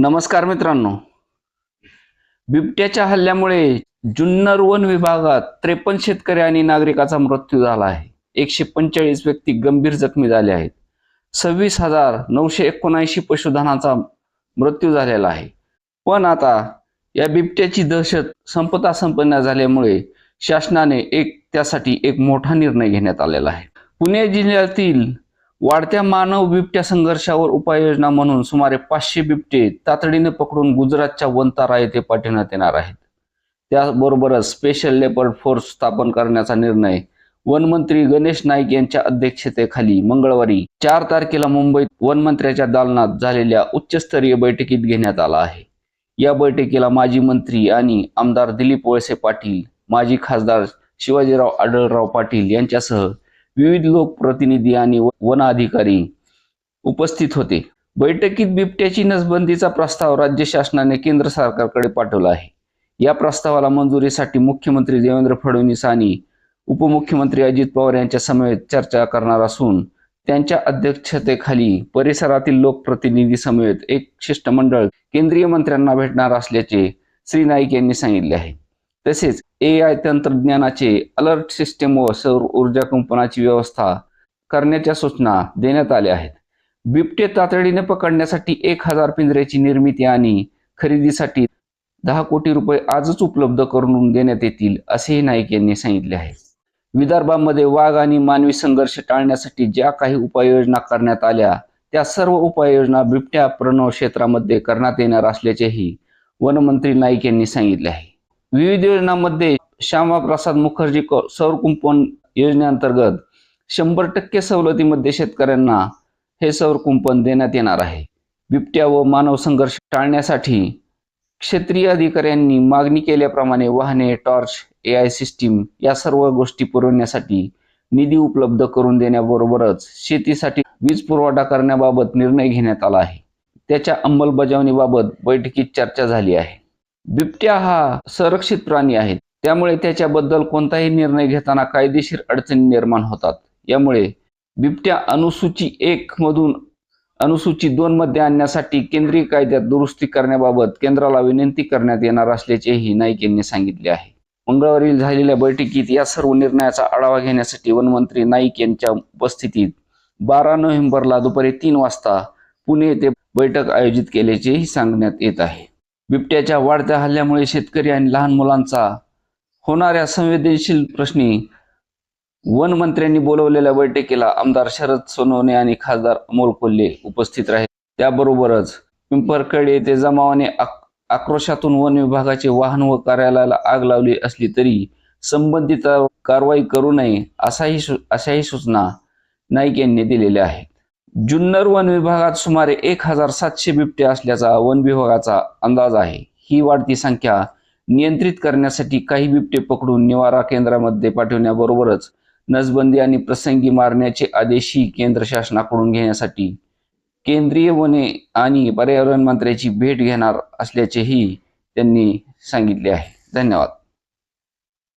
नमस्कार मित्रांनो. बिबट्याच्या हल्ल्यामुळे जुन्नर वन विभागात त्रेपन्न शेतकरी आणि नागरिकाचा मृत्यू झाला आहे. एकशे पंचेचाळीस व्यक्ती गंभीर जखमी झाले आहेत. सव्वीस हजार नऊशे एकोणऐंशी पशुधनाचा मृत्यू झालेला आहे. पण आता या बिबट्याची दहशत संपता संपन्न झाल्यामुळे शासनाने एक त्यासाठी एक मोठा निर्णय घेण्यात आलेला आहे. पुणे जिल्ह्यातील वाढत्या मानव बिबट्या संघर्षावर उपाययोजना म्हणून सुमारे पाचशे बिबटे तातडीने पकडून गुजरातच्या वंतारा येथे पाठवण्यात येणार आहेत. त्याबरोबरच स्पेशल लेपर्ड फोर्स स्थापन करण्याचा निर्णय वनमंत्री गणेश नाईक यांच्या अध्यक्षतेखाली मंगळवारी चार तारखेला मुंबईत वनमंत्र्याच्या दालनात झालेल्या उच्चस्तरीय बैठकीत घेण्यात आला आहे. या बैठकीला माजी मंत्री आणि आमदार दिलीप वळसे पाटील माजी खासदार शिवाजीराव आढळराव पाटील यांच्यासह विविध लोकप्रतिनिधी आणि वन अधिकारी उपस्थित होते. बैठकीत बिबट्याची नसबंदीचा प्रस्ताव राज्य शासनाने केंद्र सरकारकडे पाठवला आहे. या प्रस्तावाला मंजुरीसाठी मुख्यमंत्री देवेंद्र फडणवीस आणि उपमुख्यमंत्री अजित पवार यांच्या समवेत चर्चा करणार असून त्यांच्या अध्यक्षतेखाली परिसरातील लोकप्रतिनिधी समवेत एक शिष्टमंडळ केंद्रीय मंत्र्यांना भेटणार असल्याचे श्री नाईक यांनी सांगितले आहे. तसेच ए आय तंत्रज्ञानाचे अलर्ट सिस्टम व सौर ऊर्जा कुंपणाची व्यवस्था करण्याच्या सूचना देण्यात आल्या आहेत. बिबटे तातडीने पकडण्यासाठी एक हजार पिंजऱ्याची निर्मिती आणि खरेदीसाठी दहा कोटी रुपये आजच उपलब्ध करून देण्यात येतील असेही नाईक यांनी सांगितले आहे. विदर्भामध्ये वाघ आणि मानवी संघर्ष टाळण्यासाठी ज्या काही उपाययोजना करण्यात आल्या त्या सर्व उपाययोजना बिबट्या प्रणव क्षेत्रामध्ये करण्यात येणार असल्याचेही वनमंत्री नाईक यांनी सांगितले आहे. विविध योजनांमध्ये श्यामाप्रसाद मुखर्जी सौर कुंपण योजनेअंतर्गत शंभर टक्के सवलतीमध्ये शेतकऱ्यांना हे सौर कुंपण देण्यात येणार आहे. बिबट्या व मानव संघर्ष टाळण्यासाठी क्षेत्रीय अधिकाऱ्यांनी मागणी केल्याप्रमाणे वाहने टॉर्च ए आय सिस्टीम या सर्व गोष्टी पुरवण्यासाठी निधी उपलब्ध करून देण्याबरोबरच शेतीसाठी वीज पुरवठा करण्याबाबत निर्णय घेण्यात आला आहे. त्याच्या अंमलबजावणीबाबत बैठकीत चर्चा झाली आहे. बिबट्या हा संरक्षित प्राणी आहेत त्यामुळे त्याच्याबद्दल कोणताही निर्णय घेताना कायदेशीर अडचणी निर्माण होतात. यामुळे बिबट्या अनुसूची एक मधून अनुसूची दोन मध्ये आणण्यासाठी केंद्रीय कायद्यात दुरुस्ती करण्याबाबत केंद्राला विनंती करण्यात येणार असल्याचेही नाईक यांनी सांगितले आहे. मंगळवारी झालेल्या बैठकीत या सर्व निर्णयाचा आढावा घेण्यासाठी वनमंत्री नाईक यांच्या उपस्थितीत बारा नोव्हेंबरला दुपारी तीन वाजता पुणे येथे बैठक आयोजित केल्याचेही सांगण्यात येत आहे. बिबट्याच्या वाढत्या हल्ल्यामुळे शेतकरी आणि लहान मुलांचा होणाऱ्या संवेदनशील प्रश्नी वन मंत्र्यांनी बोलवलेल्या बैठकीला आमदार शरद सोनवणे आणि खासदार अमोल कोल्हे उपस्थित राहिले त्याबरोबरच पिंपरखेड येथे जमावाने आक- आक्रोशातून वन विभागाचे वाहन व कार्यालयाला आग लावली असली तरी संबंधित कारवाई करू नये असाही अशाही सूचना नाईक यांनी दिलेल्या आहेत. जुन्नर वन विभागात सुमारे एक हजार सातशे बिबटे असल्याचा वन विभागाचा अंदाज आहे. ही वाढती संख्या नियंत्रित करण्यासाठी काही बिबटे पकडून निवारा केंद्रामध्ये पाठवण्याबरोबरच नसबंदी आणि प्रसंगी मारण्याचे आदेशही केंद्र शासनाकडून घेण्यासाठी केंद्रीय वने आणि पर्यावरण मंत्र्याची भेट घेणार असल्याचेही त्यांनी सांगितले आहे. धन्यवाद.